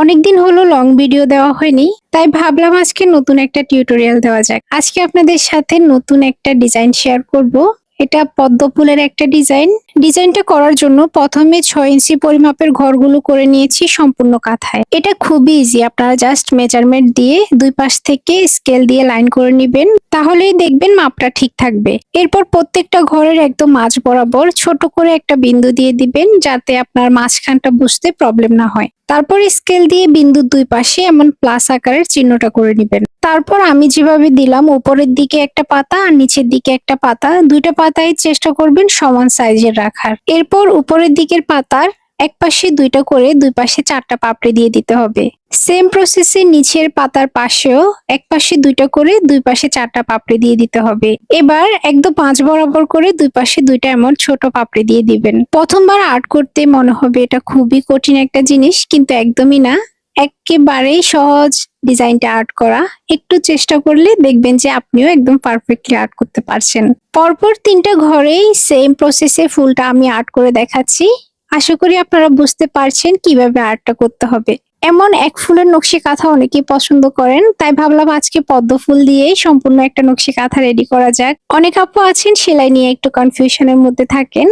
অনেকদিন হলো long video দেওয়া হয়নি, তাই ভাবলাম আজকে নতুন একটা টিউটোরিয়াল দেওয়া যাক। আজকে আপনাদের সাথে নতুন একটা ডিজাইন শেয়ার করব। এটা পদ্ম ফুলের একটা ডিজাইন। ডিজাইনটা করার জন্য প্রথমে ছয় ইঞ্চি পরিমাপের ঘরগুলো করে নিয়েছি সম্পূর্ণ কাঁথায়। এটা খুবই ইজি আপনারা জাস্ট মেজারমেন্ট দিয়ে দুই পাশ থেকে স্কেল দিয়ে লাইন করে নেবেন। তাহলেই দেখবেন মাপটা ঠিক থাকবে। এরপর প্রত্যেকটা ঘরের একদম মাঝ বরাবর ছোট করে একটা বিন্দু দিয়ে দিবেন, যাতে আপনার মাঝখানটা বুঝতে প্রবলেম না হয়। তারপর স্কেল দিয়ে বিন্দুর দুই পাশে এমন প্লাস আকারের চিহ্নটা করে নেবেন। তারপর আমি যেভাবে দিলাম, উপরের দিকে একটা পাতা আর নিচের দিকে একটা পাতা, দুইটা পাতায় চেষ্টা করবেন সমান সাইজের রাখার। এরপর উপরের দিকের পাতার এক পাশে দুইটা করে দুই পাশে চারটা পাপড়ি দিয়ে দিতে হবে। সেম প্রসেসে নিচের পাতার পাশেও এক পাশে দুইটা করে দুই পাশে চারটা পাপড়ি দিয়ে দিতে হবে। এবার একদম পাঁচ বরাবর করে দুই পাশে দুইটা এমন ছোট পাপড়ি দিয়ে দিবেন। প্রথমবার আর্ট করতে মনে হবে এটা খুবই কঠিন একটা জিনিস, কিন্তু একদমই না। একেবারেই সহজ ডিজাইনটা আর্ট করা, একটু চেষ্টা করলে দেখবেন যে আপনিও একদম পারফেক্টলি আর্ট করতে পারছেন। পরপর তিনটা ঘরেই সেম প্রসেসে ফুলটা আমি আর্ট করে দেখাচ্ছি। আশা করি আপনারা বুঝতে পারছেন কীভাবে আর্টটা করতে হবে। এমন এক ফুলের নকশি কাঁথা অনেকেই পছন্দ করেন, তাই ভাবলাম আজকে পদ্ম ফুল দিয়েই সম্পূর্ণ একটা নকশি কাঁথা রেডি করা যাক। অনেক আপু আছেন, সেলাই নিয়ে একটু কনফিউশনের মধ্যে থাকেন।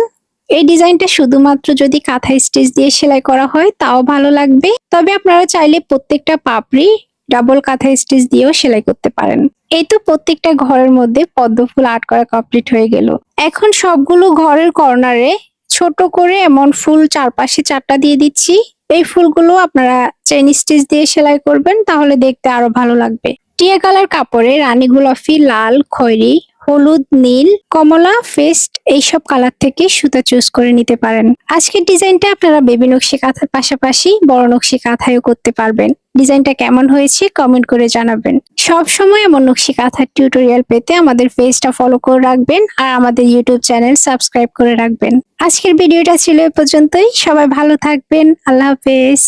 এই ডিজাইনটা শুধুমাত্র যদি কাঁথা স্টিচ দিয়ে সেলাই করা হয়, তাও ভালো লাগবে। তবে আপনারা চাইলে প্রত্যেকটা পাপড়ি ডাবল কাঁথা স্টিচ দিয়েও সেলাই করতে পারেন। এই তো প্রত্যেকটা ঘরের মধ্যে পদ্ম ফুল আর্ট করা কমপ্লিট হয়ে গেল। এখন সবগুলো ঘরের কর্নারে ছোট করে এমন ফুল চারপাশে চারটা দিয়ে দিচ্ছি। এই ফুলগুলো আপনারা চেন স্টিচ দিয়ে সেলাই করবেন, তাহলে দেখতে আরও ভালো লাগবে। টিয়া কালার কাপড়ে রানী গোলাপি, লাল, খয়েরি হলুদ, নীল, কমলা ফেস্ট এইসব কালার থেকে সুতা চুজ করে নিতে পারেন। আজকের ডিজাইনটা আপনারা বেবি নকশি কাঁথার পাশাপাশি বড় নকশি কাঁথায়ও করতে পারবেন। ডিজাইনটা কেমন হয়েছে কমেন্ট করে জানাবেন। সব সময় এমন নকশি কাঁথার টিউটোরিয়াল পেতে আমাদের পেজটা ফলো করে রাখবেন আর আমাদের ইউটিউব চ্যানেল সাবস্ক্রাইব করে রাখবেন। আজকের ভিডিওটা ছিল এ পর্যন্তই। সবাই ভালো থাকবেন। আল্লাহ হাফেজ।